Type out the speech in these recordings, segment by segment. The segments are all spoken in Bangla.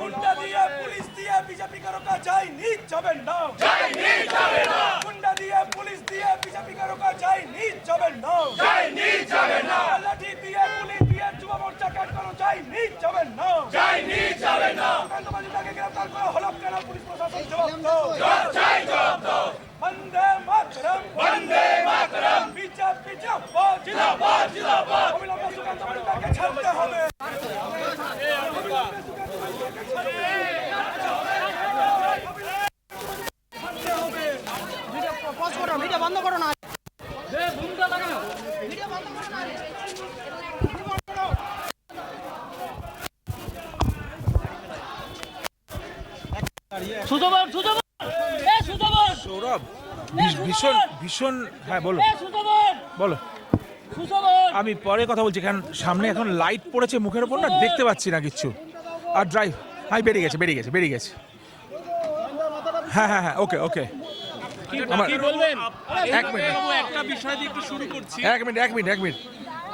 গুন্ডা দিয়ে পুলিশ দিয়ে বিজেপি কে রোকা যায়নি যাবে না। যায়নি যাবে না। গুন্ডা দিয়ে পুলিশ দিয়ে বিজেপি কে রোকা যায়নি যাবে না। যায়নি যাবে না। লাঠি দিয়ে পুলিশ দিয়ে যুব মোর্চা কাট করো যায়নি যাবে না। যায়নি যাবে না। সুকান্তবাবুটাকে গ্রেফতার করা হলো কেন? পুলিশ প্রশাসন জবাব দাও। চাই জবাব দাও। বন্দে মাতরম। বন্দে মাতরম। বিজেপি জিন্দাবাদ জিন্দাবাদ জিন্দাবাদ। অবিলম্বে সুকান্তবাবুটাকে ছাড়তে হবে পজ করো ভিডিও বন্ধ করো না ভিডিও বন্ধ করো না সুতবর সুতবর এ সুতবর সৌরভ ভীষণ ভীষণ হ্যাঁ বলো। বলো। আমি পরে কথা বলছি কারণ সামনে এখন লাইট পড়েছে মুখের ওপর না? দেখতে পাচ্ছি না কিচ্ছু আর ড্রাইভ হ্যাঁ বেরিয়ে গেছে বেরিয়ে গেছে বেরিয়ে গেছে। হ্যাঁ হ্যাঁ হ্যাঁ ওকে ওকে এক মিনিট। বাবু একটা বিষয় দিয়ে একটু শুরু করছি। এক মিনিট এক মিনিট এক মিনিট।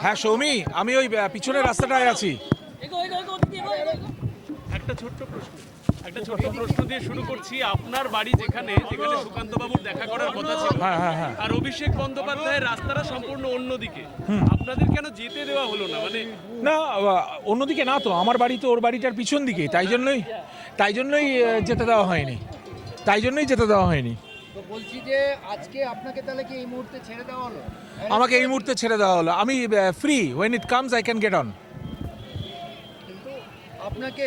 হ্যাঁ সৌমি আমি ওই পিছনের রাস্তাটায় আছি। একটা ছোট্ট প্রশ্ন। একটা ছোট্ট প্রশ্ন দিয়ে শুরু করছি। আপনার বাড়ি যেখানে যেখানে সুকান্ত বাবুর দেখা করার কথা ছিল হ্যাঁ হ্যাঁ হ্যাঁ। আর অভিষেক বন্দ্যোপাধ্যায়ের রাস্তাটা সম্পূর্ণ অন্যদিকে। আপনাদের কেন যেতে দেওয়া হলো না? মানে না অন্যদিকে না তো আমার বাড়ি তো ওর বাড়িটার পিছন দিকে তাই জন্যই তাই জন্যই যেতে দেওয়া হয়নি। তাই জন্যই যেতে দেওয়া হয়নি। তো বলছি যে আজকে আপনাকে তাহলে কি এই মুহূর্তে ছেড়ে দেওয়া হলো? আমাকে এই মুহূর্তে ছেড়ে দেওয়া হলো। আমি free when it comes I can get on কিন্তু আপনাকে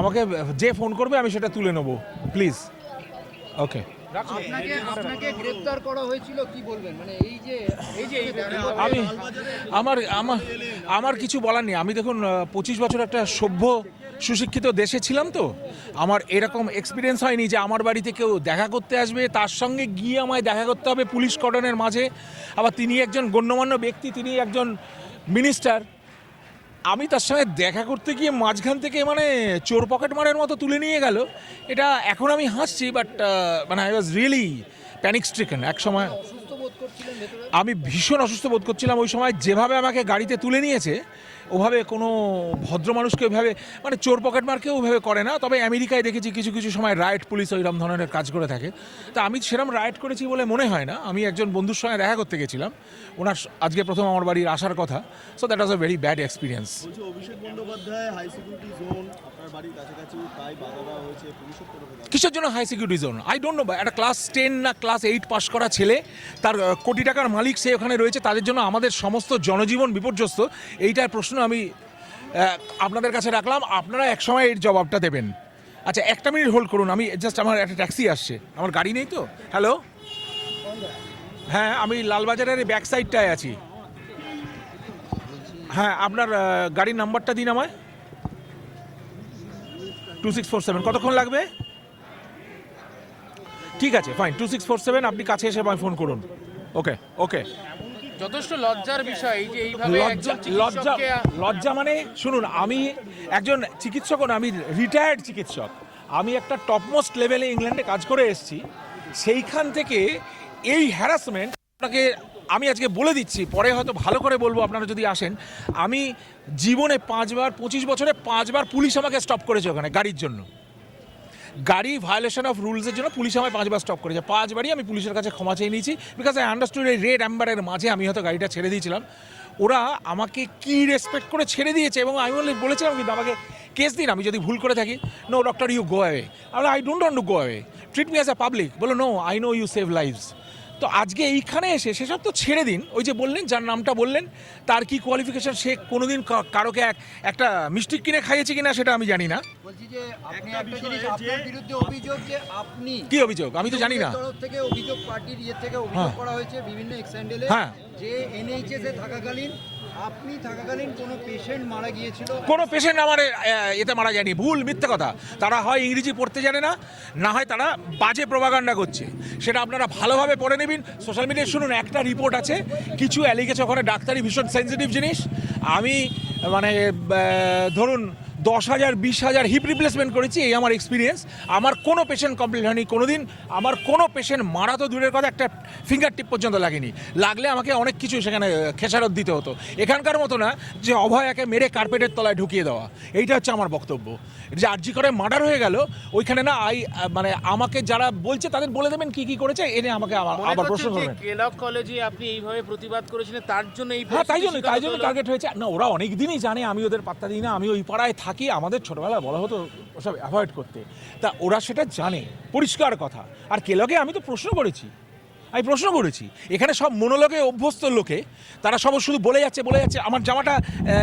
আমাকে যে ফোন করবে আমি সেটা তুলে নেব। প্লিজ। ওকে। আপনাকে আপনাকে গ্রেফতার করা হয়েছিল মানে এই যে আমি আমার আমার আমার কিছু বলার নেই। আমি দেখুন পঁচিশ বছর একটা সভ্য সুশিক্ষিত দেশে ছিলাম তো। আমার এরকম এক্সপিরিয়েন্স হয়নি যে আমার বাড়িতে কেউ দেখা করতে আসবে। তার সঙ্গে গিয়ে আমায় দেখা করতে হবে পুলিশ কর্ডনের মাঝে। আবার তিনি একজন গণ্যমান্য ব্যক্তি তিনি একজন মিনিস্টার আমি তার সঙ্গে দেখা করতে গিয়ে মাঝখান থেকে মানে চোর পকেট মারের মতো তুলে নিয়ে গেল। এটা এখন আমি হাসছি বাট মানে I was really panic stricken এক সময় আমি ভীষণ অসুস্থ বোধ করছিলাম। ওই সময় যেভাবে আমাকে গাড়িতে তুলে নিয়েছে ওভাবে কোনো ভদ্র মানুষকে ওইভাবে মানে চোর পকেট মারকে ওইভাবে করে না তবে আমেরিকায় দেখেছি কিছু কিছু সময় রাইট পুলিশ ওইরকম ধরনের কাজ করে থাকে। তা আমি সেরকম রাইট করেছি বলে মনে হয় না। আমি একজন বন্ধুর সঙ্গে দেখা করতে গেছিলাম। ওনার আজকে প্রথম আমার বাড়ির আসার কথা। So that was a very bad experience. কিসের জন্য high security zone I don't know একটা ক্লাস টেন না ক্লাস এইট পাস করা ছেলে তার কোটি টাকার মালিক সে ওখানে রয়েছে তাদের জন্য আমাদের সমস্ত জনজীবন বিপর্যস্ত। এইটার প্রশ্ন আমি আপনাদের কাছে রাখলাম। আপনারা একসময় এর জবাবটা দেবেন। আচ্ছা একটা মিনিট হোল্ড করুন। আমি জাস্ট আমার একটা ট্যাক্সি আসছে। আমার গাড়ি নেই তো? হ্যালো হ্যাঁ আমি লালবাজারের ব্যাক সাইডটায় আছি। হ্যাঁ আপনার গাড়ির নাম্বারটা দিন আমায়। টু সিক্স ফোর সেভেন কতক্ষণ লাগবে? ঠিক আছে fine two six four seven আপনি কাছে এসে আমায় ফোন করুন। ওকে ওকে যথেষ্ট লজ্জার বিষয় এই যে এইভাবে লজ্জা লজ্জা লজ্জা মানে শুনুন আমি একজন চিকিৎসক না আমি রিটায়ার্ড চিকিৎসক। আমি একটা টপমোস্ট লেভেলে ইংল্যান্ডে কাজ করে এসেছি। সেইখান থেকে এই হ্যারাসমেন্ট আপনাকে আমি আজকে বলে দিচ্ছি পরে হয়তো ভালো করে বলব আপনারা যদি আসেন। আমি জীবনে পাঁচবার পঁচিশ বছরে পাঁচবার পুলিশ আমাকে স্টপ করেছে ওখানে গাড়ির জন্য। গাড়ি ভায়োলেশন অফ রুলসের জন্য পুলিশ আমায় পাঁচবার স্টপ করেছে। পাঁচবারই আমি পুলিশের কাছে ক্ষমা চেয়ে নিয়েছি। বিকজ আই আন্ডারস্টুড এই রেড অ্যাম্বারের মাঝে আমি হয়তো গাড়িটা ছেড়ে দিয়েছিলাম। ওরা আমাকে কি রেসপেক্ট করে ছেড়ে দিয়েছে এবং আমি বলে বলেছিলাম কিন্তু আমাকে কেস দিন, আমি যদি ভুল করে থাকি no doctor you go away I don't want to go away treat me as a public বলো no I know you save lives তো আজকে এইখানে এসে সেসব তো ছেড়ে দিন ওই যে বললেন যার নামটা বললেন তার কি কোয়ালিফিকেশন সে কোনোদিন কারোকে এক একটা মিষ্টি কিনে খাইয়েছে কিনা সেটা আমি জানি না বলছি যে আপনি একটা একটা জিনিস আপনার বিরুদ্ধে অভিযোগ যে আপনি কি অভিযোগ আমি তো জানি না তরফ থেকে অভিযোগ পার্টির ইয়ে থেকে অভিযোগ হ্যাঁ। করা হয়েছে বিভিন্ন এক্সেন্ডেলে হ্যাঁ। যে এনএইচএস এ থাকাকালীন আপনি থাকাকালীন কোনো পেশেন্ট মারা গিয়েছিল? কোনো পেশেন্ট আমার এতে মারা যায়নি। ভুল, মিথ্যে কথা। তারা হয় ইংরেজি পড়তে জানে না না হয় তারা বাজে প্রভাগান্ডা করছে। সেটা আপনারা ভালোভাবে পড়ে নেবেন। সোশ্যাল মিডিয়ায় শুনুন, একটা রিপোর্ট আছে। কিছু অ্যালিগেছে ওখানে ডাক্তারি ভীষণ সেন্সিটিভ জিনিস। আমি মানে ধরুন দশ হাজার বিশ হাজার হিপ রিপ্লেসমেন্ট করেছি এই আমার এক্সপিরিয়েন্স আমার কোনো পেশেন্ট কমপ্লিট হয়নি কোনো দিন আমার কোনো পেশেন্ট মারা তো দূরের কথা একটা ফিঙ্গার টিপ পর্যন্ত লাগেনি। লাগলে আমাকে অনেক কিছু সেখানে খেসারত দিতে হতো। এখানকার মতো না যে অভয়াকে মেরে কার্পেটের তলায় ঢুকিয়ে দেওয়া। এইটা হচ্ছে আমার বক্তব্য। যে আর্জি করে মার্ডার হয়ে গেল ওইখানে না আই মানে আমাকে যারা বলছে তাদের বলে দেবেন কি কি করেছে এনে আমাকে আবার আবার প্রশ্ন করবেন। কেলক কলেজে আপনি এইভাবে প্রতিবাদ করেছিলেন তার জন্য এই হ্যাঁ তাই জন্য তাই জন্য টার্গেট হয়েছে। না ওরা অনেক দিনই জানে আমি ওদের পাত্তা দিই না আমি ওই পাড়ায় থাকি আমাদের ছোটবেলায় বলা হতো ওসব অ্যাভয়েড করতে? তা ওরা সেটা জানে। পরিষ্কার কথা। আর কেলকে আমি তো প্রশ্ন করেছি। আমি প্রশ্ন করেছি। এখানে সব মনোলগে অভ্যস্ত লোকে, তারা সব শুধু বলে যাচ্ছে বলে যাচ্ছে, আমার জামাটা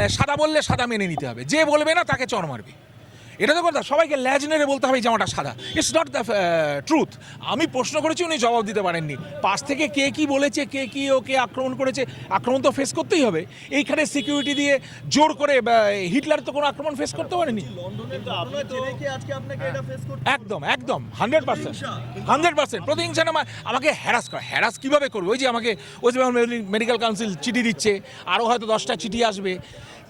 সাদা বললে সাদা মেনে নিতে হবে। যে বলবে না, তাকে চর মারবে। এটা তো কথা সবাইকে ল্যাজ নেড়ে বলতে হবে এই জামাটা সাদা। ইটস নট দ্য ট্রুথ আমি প্রশ্ন করেছি উনি জবাব দিতে পারেননি। পাশ থেকে কে কি বলেছে কে কি ওকে আক্রমণ করেছে আক্রমণ তো ফেস করতেই হবে। এইখানে সিকিউরিটি দিয়ে জোর করে হিটলার তো কোনো আক্রমণ ফেস করতে পারেনি। কি একদম একদম হান্ড্রেড পার্সেন্ট হান্ড্রেড পার্সেন্ট প্রতিহিংসা না আমাকে হ্যারাস করে। হ্যারাস কীভাবে করবে? ওই যে আমাকে ওয়েস্ট বেঙ্গল মেডিকেল কাউন্সিল চিঠি দিচ্ছে আরও হয়তো দশটা চিঠি আসবে।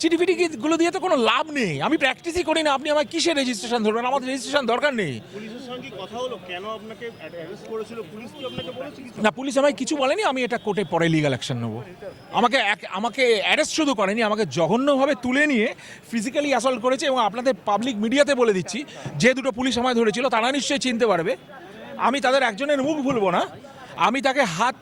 চিঠি ফিটি গুলো দিয়ে তো কোনো লাভ নেই। আমি প্র্যাকটিসই করি না। আপনি আমার কিসের রেজিস্ট্রেশন ধরবেন? আমাদের রেজিস্ট্রেশন দরকার নেই। না পুলিশ আমায় কিছু বলেনি আমি এটা কোর্টে পরে লিগাল অ্যাকশন নেব। আমাকে আমাকে অ্যারেস্ট শুধু করেনি আমাকে জঘন্যভাবে তুলে নিয়ে ফিজিক্যালি অ্যাসল্ট করেছে এবং আপনাদের পাবলিক মিডিয়াতে বলে দিচ্ছি যে দুটো পুলিশ আমায় ধরেছিল তারা নিশ্চয়ই চিনতে পারবে। আমি তাদের একজনের মুখ ভুলবো না। আমি তাকে হাত